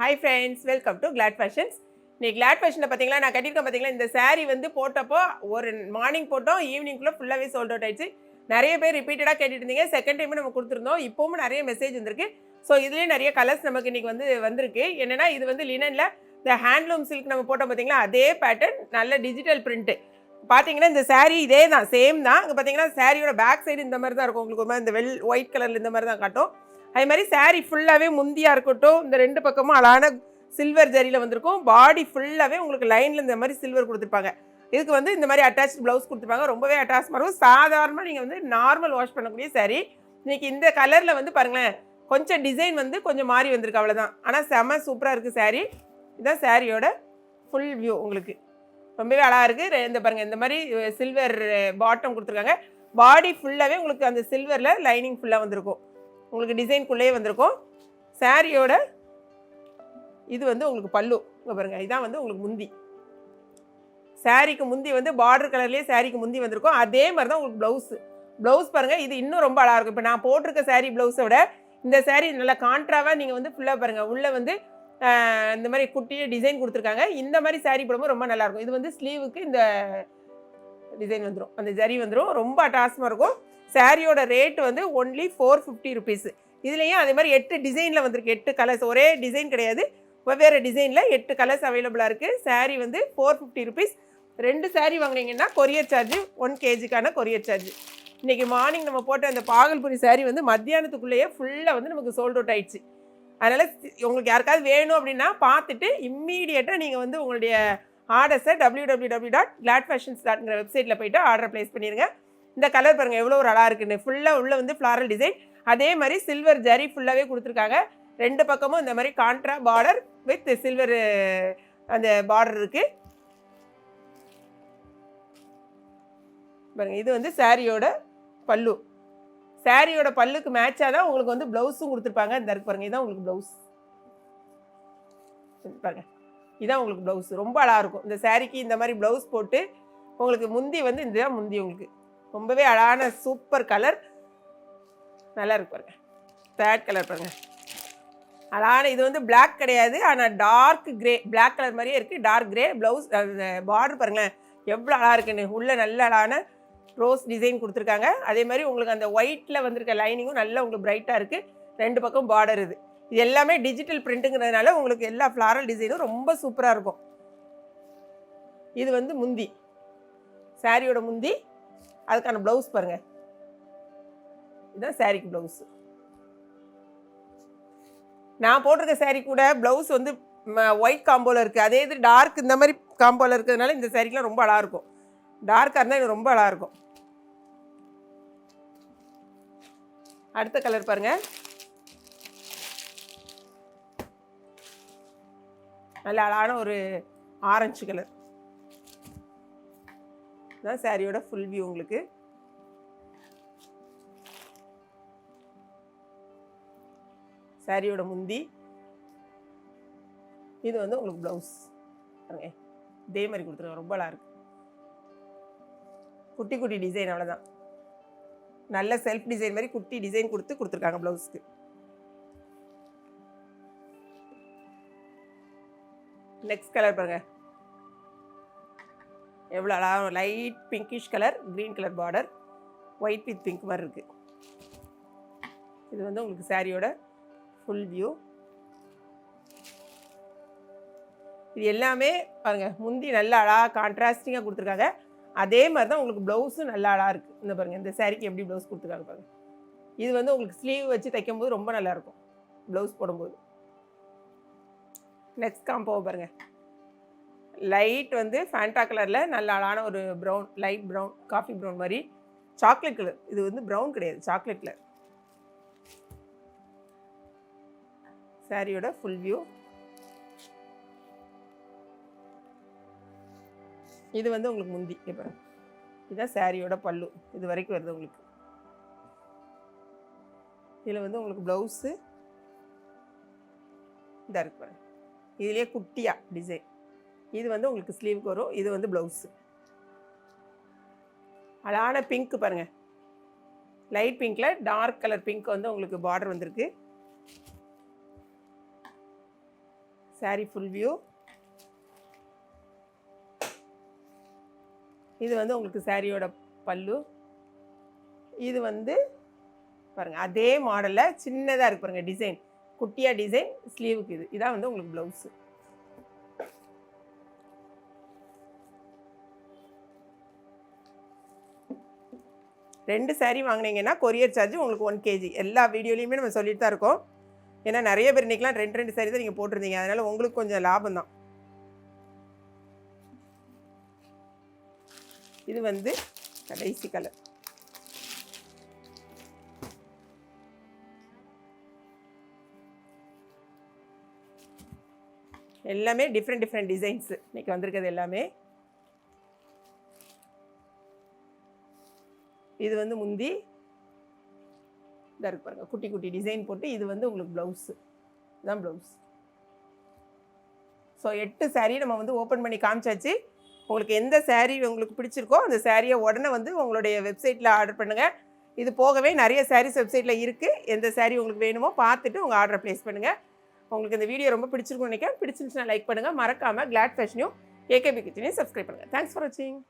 Hi friends welcome to Glad Fashions இன்னைக்கு Claude ஃபேஷனில் பார்த்தீங்களா நான் கட்டியிருக்கேன் பார்த்தீங்களா இந்த saree வந்து போட்டப்போ ஒரு மார்னிங் போட்டோம் ஈவினிங்குள்ளே ஃபுல்லாகவே சோல்ட் அவுட் ஆயிடுச்சு. நிறைய பேர் ரிப்பீட்டடாக கேட்டுட்டு இருந்தீங்க செகண்ட் டைமும் நம்ம கொடுத்துருந்தோம் இப்போவும் நிறைய மெசேஜ் வந்திருக்கு. ஸோ இதுலேயும் நிறைய கலர்ஸ் நமக்கு இன்னைக்கு வந்து வந்திருக்கு. என்னென்னா இது வந்து லினனில் இந்த ஹேண்ட்லூம் சில்க் நம்ம போட்டோம் பார்த்தீங்களா அதே பேட்டர்ன் நல்ல டிஜிட்டல் பிரிண்ட்டு பார்த்தீங்கன்னா இந்த saree இதே தான் சேம் தான். இங்கே பார்த்தீங்கன்னா சாரியோட பேக் சைடு இந்த மாதிரி தான் இருக்கும். உங்களுக்கு ஒரு மாதிரி இந்த வெல் ஒயிட் கலரில் இந்த மாதிரி தான் காட்டும். அதே மாதிரி சாரீ ஃபுல்லாகவே முந்தியாக இருக்கட்டும் இந்த ரெண்டு பக்கமும் அழகான சில்வர் ஜரியில் வந்திருக்கும். பாடி ஃபுல்லாகவே உங்களுக்கு லைனில் இந்த மாதிரி சில்வர் கொடுத்துருப்பாங்க. இதுக்கு வந்து இந்த மாதிரி அட்டாச் ப்ளவுஸ் கொடுத்துருப்பாங்க. ரொம்பவே அட்டாச் இருக்கும் சாதாரணமாக நீங்கள் வந்து நார்மல் வாஷ் பண்ணக்கூடிய சாரீ இன்றைக்கி இந்த கலரில் வந்து பாருங்களேன் கொஞ்சம் டிசைன் வந்து கொஞ்சம் மாறி வந்திருக்கு அவ்வளோதான் ஆனால் செம சூப்பராக இருக்குது saree. இதுதான் சாரியோட ஃபுல் வியூ உங்களுக்கு. ரொம்பவே அழகாக இருக்குது இந்த பாருங்கள் இந்த மாதிரி சில்வர் பாட்டம் கொடுத்துருக்காங்க. பாடி ஃபுல்லாகவே உங்களுக்கு அந்த சில்வரில் லைனிங் ஃபுல்லாக வந்திருக்கும். உங்களுக்கு டிசைன்குள்ளேயே வந்திருக்கும். சாரியோட இது வந்து உங்களுக்கு பல்லு. இங்கே பாருங்கள் இதான் வந்து உங்களுக்கு முந்தி. சாரிக்கு முந்தி வந்து பார்டர் கலர்லேயே சாரிக்கு முந்தி வந்திருக்கும். அதே மாதிரி தான் உங்களுக்கு ப்ளவுஸு ப்ளவுஸ் பாருங்கள் இது இன்னும் ரொம்ப அழகாக இருக்கும். இப்போ நான் போட்டிருக்க சாரீ ப்ளவுஸை விட இந்த சாரீ நல்லா கான்ட்ராவாக நீங்கள் வந்து ஃபுல்லாக பாருங்கள் உள்ளே வந்து இந்த மாதிரி குட்டியே டிசைன் கொடுத்துருக்காங்க. இந்த மாதிரி சாரீ போடும்போது ரொம்ப நல்லாயிருக்கும் இது வந்து ஸ்லீவுக்கு இந்த டிசைன் வந்துடும் அந்த ஜரி வந்துடும் ரொம்ப அட்டாசமாக இருக்கும். சாரியோட ரேட் வந்து ஒன்லி ஃபோர் ஃபிஃப்டி ருபீஸ் இதுலேயும் அதே மாதிரி எட்டு டிசைனில் வந்திருக்கு. எட்டு கலர்ஸ் ஒரே டிசைன் கிடையாது. வெவ்வேறு டிசைனில் எட்டு கலர்ஸ் அவைலபிளாக இருக்குது சாரீ வந்து ஃபோர் ஃபிஃப்டி ருபீஸ் ரெண்டு சாரீ வாங்கினீங்கன்னா கொரியர் சார்ஜ் ஒன் கேஜிக்கான கொரியர் சார்ஜ் இன்றைக்கி மார்னிங் நம்ம போட்ட அந்த பாகல்புரி சாரீ வந்து மத்தியானத்துக்குள்ளேயே ஃபுல்லாக வந்து நமக்கு சோல்ட் அவுட் ஆயிடுச்சு. அதனால் உங்களுக்கு யாருக்காவது வேணும் அப்படின்னா பார்த்துட்டு இம்மீடியட்டாக நீங்கள் வந்து உங்களுடைய ஆர்டர்ஸை W W W dot Glad Fashions டாட்ங்கிற வெப்சைட்டில் போய்ட்டு ஆர்டர் ப்ளேஸ் பண்ணிடுங்க இந்த கலர் பாருங்கள் எவ்வளோ ஒரு அழகாக இருக்குன்னு. ஃபுல்லாக உள்ளே வந்து ஃப்ளாரல் டிசைன் அதே மாதிரி சில்வர் ஜரி ஃபுல்லாகவே கொடுத்துருக்காங்க. ரெண்டு பக்கமும் இந்த மாதிரி கான்ட்ரா பார்டர் வித் சில்வர் அந்த பார்டர் இருக்குது பாருங்க இது வந்து சாரியோட பல்லு. சாரியோட பல்லுக்கு மேட்சாக தான் உங்களுக்கு வந்து ப்ளவுஸும் கொடுத்துருப்பாங்க. இந்த இருக்கு பாருங்க இதான் உங்களுக்கு ப்ளவுஸ் பாருங்க இதான் உங்களுக்கு ப்ளவுஸ் ரொம்ப அழகாக இருக்கும். இந்த சாரிக்கு இந்த மாதிரி ப்ளவுஸ் போட்டு உங்களுக்கு முந்தி வந்து இதுதான் முந்தி உங்களுக்கு. ரொம்பவே அழகான சூப்பர் கலர். நல்லா இருக்கு பாருங்க. தேர்ட் கலர் பாருங்க. அழகான இது வந்து பிளாக் கிடையாது. ஆனால் டார்க் கிரே பிளாக் கலர் மாதிரியே இருக்குது டார்க் கிரே ப்ளவுஸ் பார்டர் பாருங்களேன். எவ்வளோ அழகாக இருக்குன்னு. உள்ள நல்ல அழகான ரோஸ் டிசைன் கொடுத்துருக்காங்க. அதே மாதிரி உங்களுக்கு அந்த ஒயிட்டில் வந்திருக்க லைனிங்கும் நல்லா உங்களுக்கு பிரைட்டாக இருக்குது ரெண்டு பக்கம் பார்டர் இது. இது எல்லாமே டிஜிட்டல் பிரிண்ட்டுங்கிறதுனால உங்களுக்கு எல்லா ஃப்ளாரல் டிசைனும் ரொம்ப சூப்பராக இருக்கும். இது வந்து முந்தி. சாரியோட முந்தி. அதுக்கான ப்ளவுஸ் பாருங்க. இதுதான் சாரிக்கு ப்ளவுஸ் நான் போட்டிருக்க saree கூட ப்ளவுஸ் வந்து ஒயிட் காம்போவில் இருக்குது அதே இது டார்க் இந்த மாதிரி காம்போவில் இருக்கிறதுனால இந்த சாரிக்கெலாம் ரொம்ப அழகாக இருக்கும். டார்க்காக இருந்தால் இது ரொம்ப அழகாக இருக்கும். அடுத்த கலர் பாருங்க. நல்ல அழகான ஒரு ஆரஞ்சு கலர் இதுதான் சாரியோட ஃபுல் வியூ உங்களுக்கு. சாரியோட முந்தி. இது வந்து உங்களுக்கு ப்ளவுஸ் பாருங்க. இதே மாதிரி கொடுத்துருங்க. ரொம்ப நல்லா இருக்கு. குட்டி குட்டி டிசைன் அவ்வளோதான் நல்ல செல்ஃப் டிசைன் மாதிரி குட்டி டிசைன் கொடுத்து கொடுத்துருக்காங்க ப்ளவுஸ்க்கு நெக்ஸ்ட் கலர் பாருங்கள் எவ்வளோ அழகாக light pinkish colour green colour border white with pink மாதிரி இருக்குது இது வந்து உங்களுக்கு சாரியோட ஃபுல் வியூ இது எல்லாமே பாருங்க முந்தி நல்லா அழகாக கான்ட்ராஸ்டிங்காக கொடுத்துருக்காங்க. அதே மாதிரி தான் உங்களுக்கு ப்ளவுஸும் நல்லா அழகாக இருக்குது இந்த பாருங்கள் இந்த சாரிக்கு எப்படி ப்ளவுஸ் கொடுத்துருக்காங்க பாருங்கள் இது வந்து உங்களுக்கு ஸ்லீவ் வச்சு தைக்கும்போது ரொம்ப நல்லா இருக்கும் ப்ளவுஸ் போடும்போது. நெக்ஸ்ட் காம்போ பாருங்கள் லைட் வந்து ஃபேண்டா கலரில் நல்ல அழகான ஒரு brown light brown coffee brown மாதிரி. சாக்லேட் கலர் இது வந்து ப்ரௌன் கிடையாது சாக்லேட் கலர் சாரியோட ஃபுல் வியூ இது வந்து உங்களுக்கு முந்தி இப்போ. இதுதான் சாரியோட பல்லு. இது வரைக்கும் வருது உங்களுக்கு. இதில் வந்து உங்களுக்கு ப்ளவுஸு இதாக இருக்கு பாருங்க. இதுலேயே குட்டியாக டிசைன் இது வந்து உங்களுக்கு ஸ்லீவுக்கு வரும். இது வந்து ப்ளவுஸு அழகான பிங்க் பாருங்கள் லைட் பிங்க்கில் டார்க் கலர் பிங்க் வந்து உங்களுக்கு பார்டர் வந்திருக்கு. Saree ஃபுல் வியூ இது வந்து உங்களுக்கு சாரியோட பல்லு. இது வந்து பாருங்கள் அதே மாடலில் சின்னதாக இருக்கு பாருங்கள் டிசைன் குட்டியாக டிசைன் ஸ்லீவுக்கு இது. இதான் வந்து உங்களுக்கு ப்ளவுஸு ரெண்டு சாரீ வாங்கினீங்கன்னா கொரியர் சார்ஜ் உங்களுக்கு ஒன் கேஜி எல்லா வீடியோலையுமே நம்ம சொல்லிட்டு தான் இருக்கோம். ஏன்னா நிறைய பேர் இன்றைக்கெலாம் ரெண்டு ரெண்டு saree தான் நீங்கள் போட்டிருந்தீங்க. அதனால் உங்களுக்கு கொஞ்சம் லாபம் தான். இது வந்து கடைசி கலர் எல்லாமே டிஃப்ரெண்ட் டிஃப்ரெண்ட் டிசைன்ஸு இன்னைக்கு வந்திருக்கிறது எல்லாமே இது வந்து முந்தி இதாக இருக்கு பாருங்கள் குட்டி குட்டி டிசைன் போட்டு இது வந்து உங்களுக்கு ப்ளவுஸு இதுதான் ப்ளவுஸ் ஸோ எட்டு சாரீ நம்ம வந்து ஓப்பன் பண்ணி காமிச்சாச்சு. உங்களுக்கு எந்த சாரீ உங்களுக்கு பிடிச்சிருக்கோ அந்த சாரியை உடனே வந்து உங்களுடைய வெப்சைட்டில் ஆர்டர் பண்ணுங்கள் இது போகவே நிறைய சாரீஸ் வெப்சைட்டில் இருக்குது எந்த சாரீ உங்களுக்கு வேணுமோ பார்த்துட்டு உங்கள் ஆர்டரை ப்ளேஸ் பண்ணுங்கள் உங்களுக்கு இந்த வீடியோ ரொம்ப பிடிச்சிருக்கும்னு நினைக்கிறேன். பிடிச்சிருந்துச்சுன்னா லைக் பண்ணுங்கள் மறக்காமல் கிளாட் ஃபேஷனையும் ஏகேபி கிச்சனையும் சப்ஸ்கிரைப் பண்ணுங்கள் தேங்க்ஸ் ஃபார் வாட்சிங்